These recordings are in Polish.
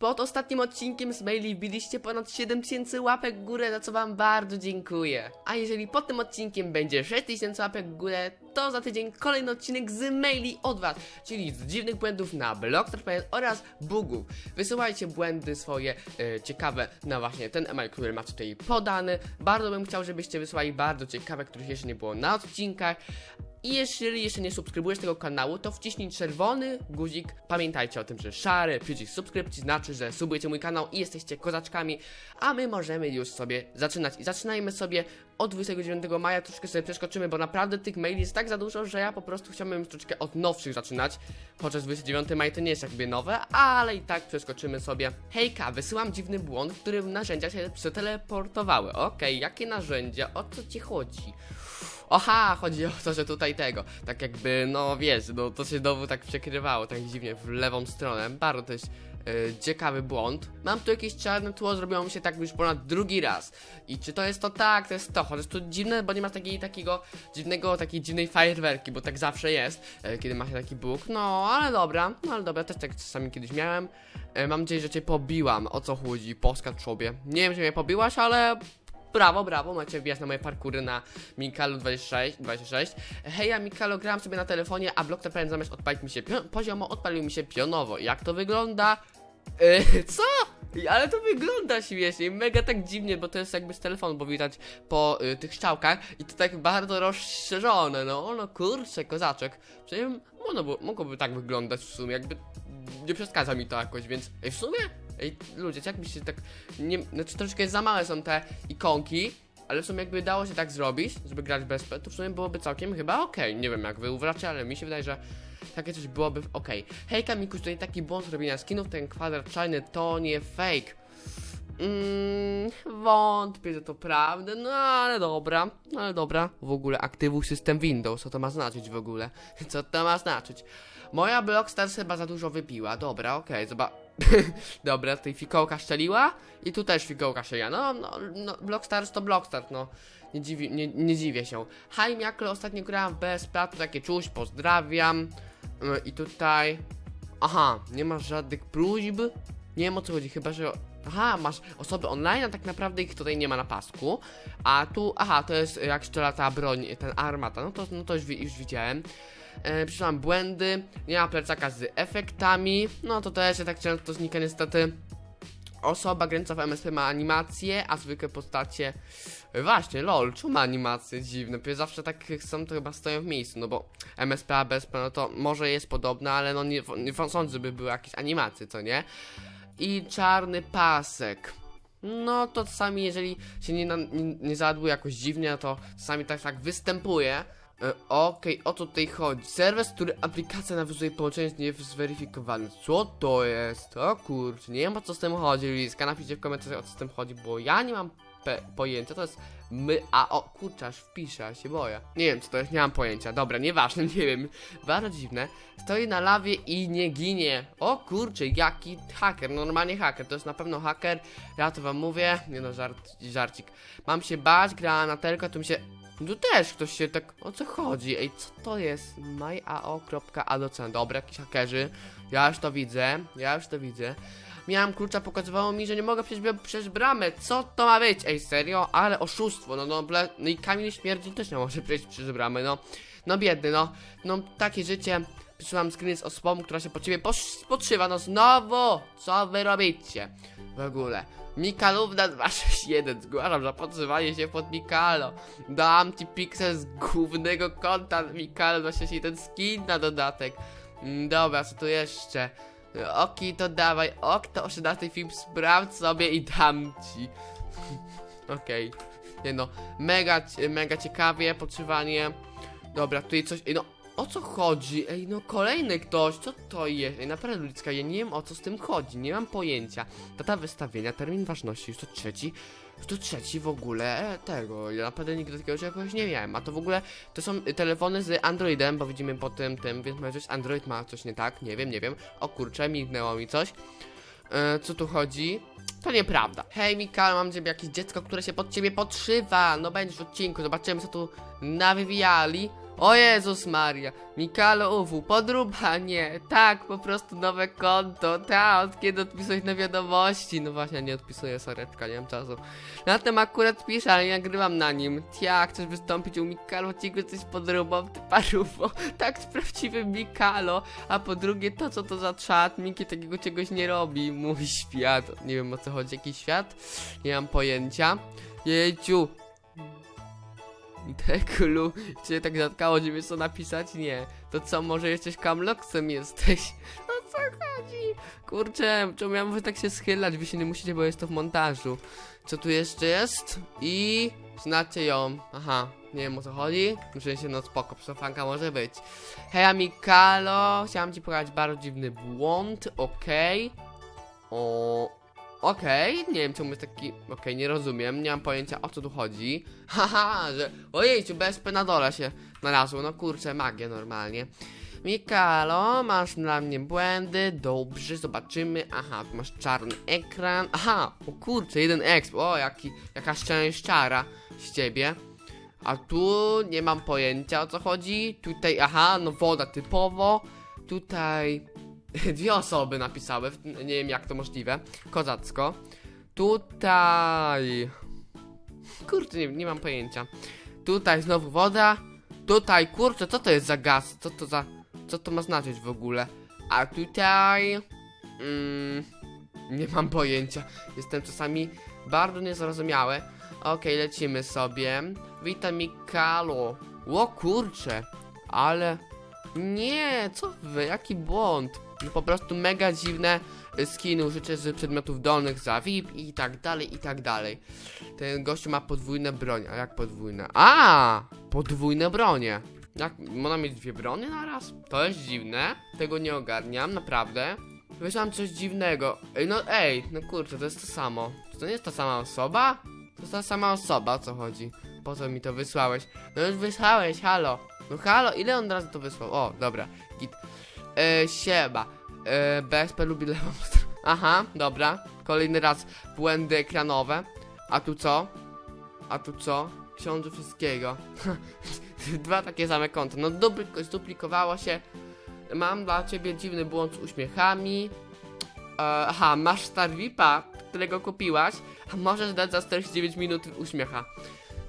Pod ostatnim odcinkiem z maili wbiliście ponad 7000 łapek w górę, za co wam bardzo dziękuję. A jeżeli pod tym odcinkiem będzie 6000 łapek w górę, to za tydzień kolejny odcinek z maili od was, czyli z dziwnych błędów na blog.pl oraz bugów. Wysyłajcie błędy swoje e, ciekawe na właśnie ten email, który macie tutaj podany. Bardzo bym chciał, żebyście wysłali bardzo ciekawe, których jeszcze nie było na odcinkach. I jeżeli jeszcze nie subskrybujesz tego kanału, to wciśnij czerwony guzik. Pamiętajcie o tym, że szary przycisk subskrypcji znaczy, że subujecie mój kanał i jesteście kozaczkami, a my możemy już sobie zaczynać. I zaczynajmy sobie od 29 maja, troszkę sobie przeskoczymy, bo naprawdę tych maili jest tak za dużo, że ja po prostu chciałbym troszeczkę od nowszych zaczynać. Chociaż 29 maj to nie jest jakby nowe, ale i tak przeskoczymy sobie. Hejka, wysyłam dziwny błąd, w którym narzędzia się przeteleportowały. Okej, jakie narzędzia? O co ci chodzi? Oha, chodzi o to, że tutaj tego, tak jakby, no wiesz, no to się znowu tak przekrywało, tak dziwnie w lewą stronę, bardzo to jest e, ciekawy błąd. Mam tu jakieś czarne tło, zrobiło mi się tak już ponad drugi raz. I czy to jest to tak, to jest to, chociaż to dziwne, bo nie ma takiej, takiego dziwnego, takiej dziwnej fajerwerki, bo tak zawsze jest, e, kiedy ma się taki bóg. No, ale dobra, no ale dobra, też tak czasami kiedyś miałem. E, mam nadzieję, że cię pobiłam, o co chodzi, poskacz sobie. Nie wiem, czy mnie pobiłaś, ale Brawo, brawo, macie wbijać na moje parkury na Mikalu 26, 26. Hej, ja Mikalo grałem sobie na telefonie, a blok TPN zamiast odpalić mi się poziomo, odpalił mi się pionowo. Jak to wygląda? Yy, co? Ale to wygląda śmiesznie, mega tak dziwnie, bo to jest jakby z telefonu, bo widać po y, tych strzałkach i to tak bardzo rozszerzone, no, no kurczę, kozaczek. Przecież no, bo, mogłoby tak wyglądać w sumie, jakby nie przeszkadza mi to jakoś, więc ej, w sumie, ej, ludzie, jak byście tak, nie, znaczy troszeczkę za małe są te ikonki, ale w sumie jakby dało się tak zrobić, żeby grać bez P, to w sumie byłoby całkiem chyba okej, nie wiem jak wy uważacie, ale mi się wydaje, że takie coś byłoby okej. Hejka Mikuś, tutaj taki błąd robienia skinów, ten kwadrat czarny to nie fake. Mm, wątpię, że to prawda, no ale dobra, no ale dobra. W ogóle aktywuj system Windows, co to ma znaczyć w ogóle? Co to ma znaczyć? Moja Blockstars chyba za dużo wypiła, dobra, okej, zobacz. dobra, tutaj fikołka szczeliła i tu też fikołka szczeliła. No, no, no Blockstars to Blockstars, no. Nie, dziwi, nie, nie dziwię się. Hi, Miakle, ostatnio grałam w BS Platu, takie czuć, pozdrawiam. Y, I tutaj... Aha, nie masz żadnych próśb? Nie wiem o co chodzi, chyba że. Aha, masz osoby online, a tak naprawdę ich tutaj nie ma na pasku. A tu, aha, to jest jak szczela ta broń, ten armata. No to, no to już, już widziałem. E, błędy, nie ma plecaka z efektami. No to też tak często znika niestety. Osoba grająca w MSP ma animację, a zwykłe postacie. Właśnie, lol, czemu ma animacje dziwne? Przecież zawsze tak są, to chyba stoją w miejscu, no bo MSP, a BSP, no to może jest podobne, ale no nie, nie sądzę, żeby były jakieś animacje, co nie? I czarny pasek. No to czasami, jeżeli się nie, nie, nie jakoś dziwnie, to czasami tak, tak występuje. E, Okej, o co tutaj chodzi? Serwer, z który aplikacja nawiązuje połączenie jest niezweryfikowany. Co to jest? O kurczę, nie wiem o co z tym chodzi, Liska. Napiszcie w komentarzach o co z tym chodzi, bo ja nie mam pe- pojęcia. To jest my, a o kurczę, ja się boję. Nie wiem co to jest, nie mam pojęcia. Dobra, nieważne, nie wiem. Bardzo dziwne. Stoi na lawie i nie ginie. O kurczę, jaki haker, normalnie haker. To jest na pewno haker. Ja to wam mówię. Nie no, żart, żarcik. Mam się bać, grała na telko, tu mi się... Tu też ktoś się tak... O co chodzi? Ej, co to jest? myao.adocen. Dobra, jakiś hakerzy. Ja już to widzę, ja już to widzę. Miałem klucza, pokazywało mi, że nie mogę przejść przez bramę. Co to ma być? Ej, serio? Ale oszustwo, no, no, ble... no i Kamil Śmierdziel też nie może przejść przez bramę, no. No biedny, no. No, takie życie. Przysyłam screen z osobą, która się po ciebie podszywa, no znowu! Co wy robicie? W ogóle. Mikalówna 261, zgłaszam za podszywanie się pod Mikalo. Dam ci pixel z głównego konta Mikalo 261 skin na dodatek. Mm, Dobra, co tu jeszcze? Oki, to dawaj. Ok, to 18 film sprawdź sobie i dam ci. Okej. Nie no, mega, mega ciekawie, podszywanie. Dobra, tutaj coś. Ej, no, o co chodzi? Ej, no, kolejny ktoś, co to jest? Ej, naprawdę ludzka, ja nie wiem o co z tym chodzi, nie mam pojęcia. Data wystawienia, termin ważności, już to trzeci. Już to trzeci w ogóle e, tego. Ja naprawdę nigdy takiego czegoś nie miałem. A to w ogóle to są telefony z Androidem, bo widzimy po tym, tym, więc może jest Android ma coś nie tak, nie wiem, nie wiem. O kurczę, mignęło mi coś. E, co tu chodzi? To nieprawda. Hej Mikal, mam ciebie jakieś dziecko, które się pod ciebie podszywa. No będziesz w odcinku, zobaczymy co tu nawywijali. O Jezus Maria, Mikalo UW, podruba, nie, tak, po prostu nowe konto, ta, od kiedy odpisujesz na wiadomości, no właśnie, nie odpisuję, soreczka, nie mam czasu. Na tym akurat piszę, ale nie nagrywam na nim. Tia, chcesz wystąpić u Mikalo, ci coś podrubą, ty parubo, tak, z prawdziwym Mikalo, a po drugie, to co to za czat, Miki takiego czegoś nie robi, mój świat, nie wiem o co chodzi, jaki świat, nie mam pojęcia. Jejciu, Tekulu, czy się tak zatkało, że wiesz co napisać? Nie. To co, może jesteś kamloksem jesteś? No co chodzi? Kurczę, czemu ja muszę tak się schylać? Wy się nie musicie, bo jest to w montażu. Co tu jeszcze jest? I... Znacie ją. Aha, nie wiem o co chodzi. Muszę się, no spoko, psofanka może być. Hej, Mikalo, chciałam ci pokazać bardzo dziwny błąd, okej. O... Okej, nie wiem czemu jest taki... Okej, nie rozumiem, nie mam pojęcia o co tu chodzi. Haha, że... Ojejciu, BSP na dole się znalazło, no kurczę, magię normalnie. Mikalo, masz dla mnie błędy, dobrze, zobaczymy. Aha, tu masz czarny ekran. Aha, o kurczę, jeden exp, o jaki, jaka szczęściara z ciebie. A tu nie mam pojęcia o co chodzi. Tutaj, aha, no woda typowo. Tutaj dwie osoby napisały, nie wiem jak to możliwe. Kozacko. Tutaj. Kurczę, nie, nie mam pojęcia. Tutaj znowu woda. Tutaj, kurczę, co to jest za gaz? Co to za. Co to ma znaczyć w ogóle? A tutaj. Mm, nie mam pojęcia. Jestem czasami bardzo niezrozumiały. Okej, lecimy sobie. Witam Mikalo. O kurczę, ale. Nie, co wy, jaki błąd. No po prostu mega dziwne skiny użycie z przedmiotów dolnych za VIP i tak dalej, i tak dalej. Ten gościu ma podwójne broń, a jak podwójne? A, podwójne bronie. Jak, można mieć dwie brony na raz? To jest dziwne, tego nie ogarniam, naprawdę. Wyszłam coś dziwnego. Ej, no ej, no kurczę, to jest to samo. Czy to nie jest ta sama osoba? To jest ta sama osoba, o co chodzi? Po co mi to wysłałeś? No już wysłałeś, halo. No halo, ile on razy to wysłał? O, dobra, git. E, siema. E, BSP lubi lewą stronę. Aha, dobra. Kolejny raz błędy ekranowe. A tu co? A tu co? Książę wszystkiego. Dwa takie same konta. No dupli- zduplikowało się. Mam dla ciebie dziwny błąd z uśmiechami. E, aha, masz Star VIPa, którego kupiłaś, a możesz dać za 49 minut uśmiecha.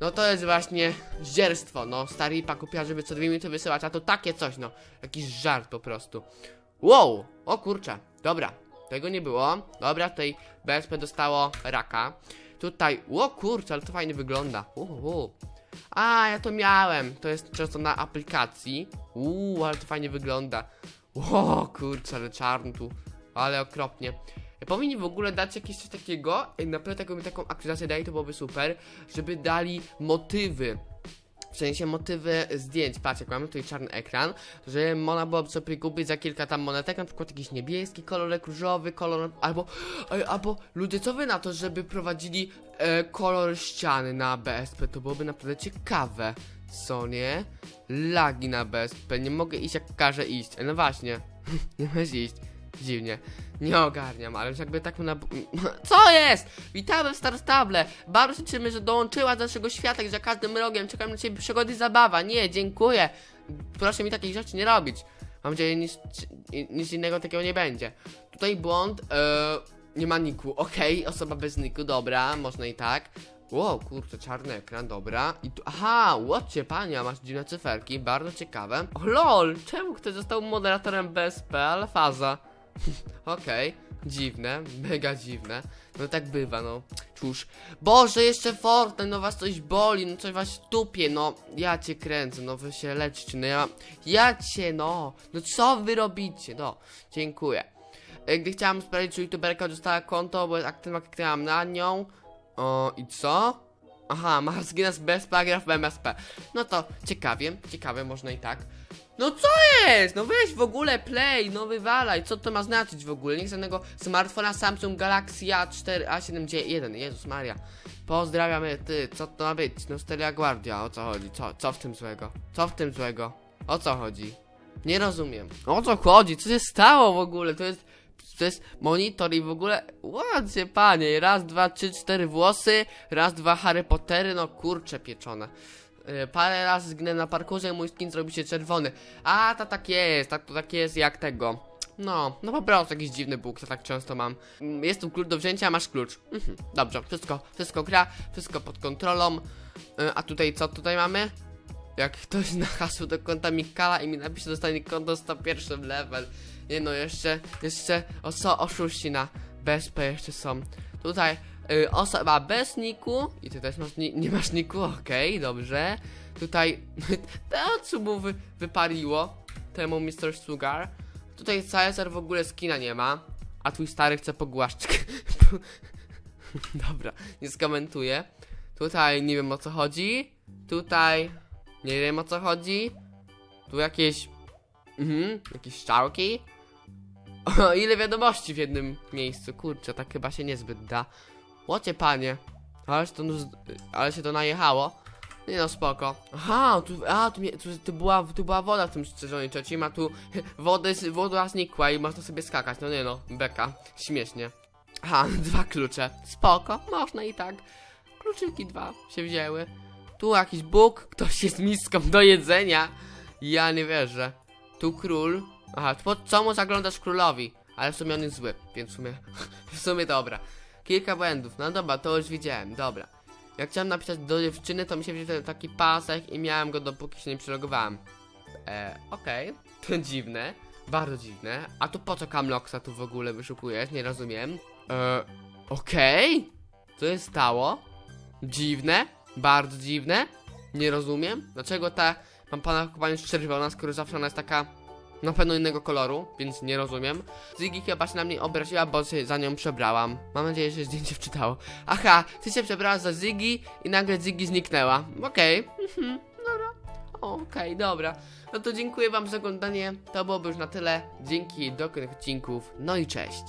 No to jest właśnie zdzierstwo, no. Star VIPa kupiła, żeby co dwie minuty wysyłać, a to takie coś, no. Jakiś żart po prostu. Wow! O kurczę, dobra. Tego nie było. Dobra, tutaj BSP dostało raka. Tutaj, o kurczę, ale to fajnie wygląda. Uhu. A, ja to miałem. To jest często na aplikacji. Uuu, ale to fajnie wygląda. O kurczę, ale czarny tu. Ale okropnie. Powinni w ogóle dać jakieś coś takiego, ej, naprawdę taką, taką aktualizację daje, to byłoby super, żeby dali motywy. W sensie motywy zdjęć. Patrz, jak mamy tutaj czarny ekran, że można byłoby sobie kupić za kilka tam monetek, na przykład jakiś niebieski kolorek, różowy kolor, albo, albo ludzie, co wy na to, żeby prowadzili e, kolor ściany na BSP, to byłoby naprawdę ciekawe, co nie? Lagi na BSP, nie mogę iść jak każę iść, e, no właśnie, nie możesz iść, dziwnie. Nie ogarniam, ale już jakby tak na... Co jest? Witamy w Star Stable! Bardzo się cieszymy, że dołączyła do naszego świata i za każdym rogiem czekam na ciebie przygody i zabawa. Nie, dziękuję. Proszę mi takich rzeczy nie robić. Mam nadzieję, nic, nic innego takiego nie będzie. Tutaj błąd, e, nie ma niku. Okej, osoba bez niku, dobra, można i tak. Wow, kurczę, czarny ekran, dobra. I tu, aha, łocie, pania, masz dziwne cyferki, bardzo ciekawe. O lol, czemu ktoś został moderatorem BSP, ale faza. Okej, dziwne, mega dziwne. No tak bywa, no. Cóż. Boże, jeszcze Fortnite, no was coś boli, no coś was tupie, no. Ja cię kręcę, no wy się leczcie, no ja... Ja cię, no. No co wy robicie, no. Dziękuję. E, Gdy chciałam sprawdzić, czy youtuberka dostała konto, bo aktywna kliknęłam na nią. O, i co? Aha, ma zginę z bez paragraf MSP. No to ciekawie, ciekawe, można i tak. No co jest? No weź w ogóle play, no wywalaj, co to ma znaczyć w ogóle? Niech żadnego smartfona Samsung Galaxy A4, A7J1, Jezus Maria. Pozdrawiamy, ty, co to ma być? No Stelia Guardia, o co chodzi? Co, co w tym złego? Co w tym złego? O co chodzi? Nie rozumiem. O co chodzi? Co się stało w ogóle? To jest, to jest monitor i w ogóle, ładnie panie, raz, dwa, trzy, cztery włosy, raz, dwa Harry Pottery, no kurcze pieczone. Y, parę razy zginę na parkurze mój skin zrobi się czerwony. A, to tak jest, tak, to tak jest jak tego. No, no po prostu jakiś dziwny bóg, to tak często mam. Mm, Jest tu klucz do wzięcia, masz klucz. Mhm, dobrze, wszystko, wszystko gra, wszystko pod kontrolą. Y, A tutaj co tutaj mamy? Jak ktoś na hasło do konta Mikala i mi napisze, dostanie konto 101 level. Nie no, jeszcze, jeszcze oso, oszuści na BSP jeszcze są. Tutaj y, osoba bez niku i ty też masz, ni nie masz niku, okej, dobrze. Tutaj to co mu wy, wypaliło, temu Mr. Sugar. Tutaj Caesar w ogóle skina nie ma, a twój stary chce pogłaszczkę. Dobra, nie skomentuję. Tutaj nie wiem o co chodzi. Tutaj nie wiem o co chodzi. Tu jakieś. Mhm, jakieś szczałki. O, ile wiadomości w jednym miejscu. Kurczę, tak chyba się niezbyt da. Łocie panie. Ale się to, ale się to najechało. Nie no, spoko. Aha, tu, a, tu, tu, tu, była, tu była woda w tym sezonie trzecim, a tu wody, woda znikła i można sobie skakać. No nie no, beka. Śmiesznie. Aha, dwa klucze. Spoko, można i tak. Kluczyki dwa się wzięły. Tu jakiś Bóg, ktoś jest miską do jedzenia. Ja nie wierzę. Tu król. Aha, po co mu zaglądasz królowi? Ale w sumie on jest zły, więc w sumie, w sumie dobra. Kilka błędów, no dobra, to już widziałem, dobra. Jak chciałem napisać do dziewczyny, to mi się wziął taki pasek i miałem go dopóki się nie przelogowałem. E, okej, to dziwne, bardzo dziwne. A tu po co Kamloksa tu w ogóle wyszukujesz? Nie rozumiem. E, okej, co się stało? Dziwne, bardzo dziwne. Nie rozumiem. Dlaczego ta mam pana jest czerwona, skoro zawsze ona jest taka na pewno innego koloru, więc nie rozumiem. Ziggy chyba się na mnie obraziła, bo się za nią przebrałam. Mam nadzieję, że zdjęcie wczytało. Aha, ty się przebrałaś za Ziggy i nagle Ziggy zniknęła. Okej, mhm, dobra. Okej, dobra. No to dziękuję wam za oglądanie. To byłoby już na tyle. Dzięki do kolejnych odcinków. No i cześć.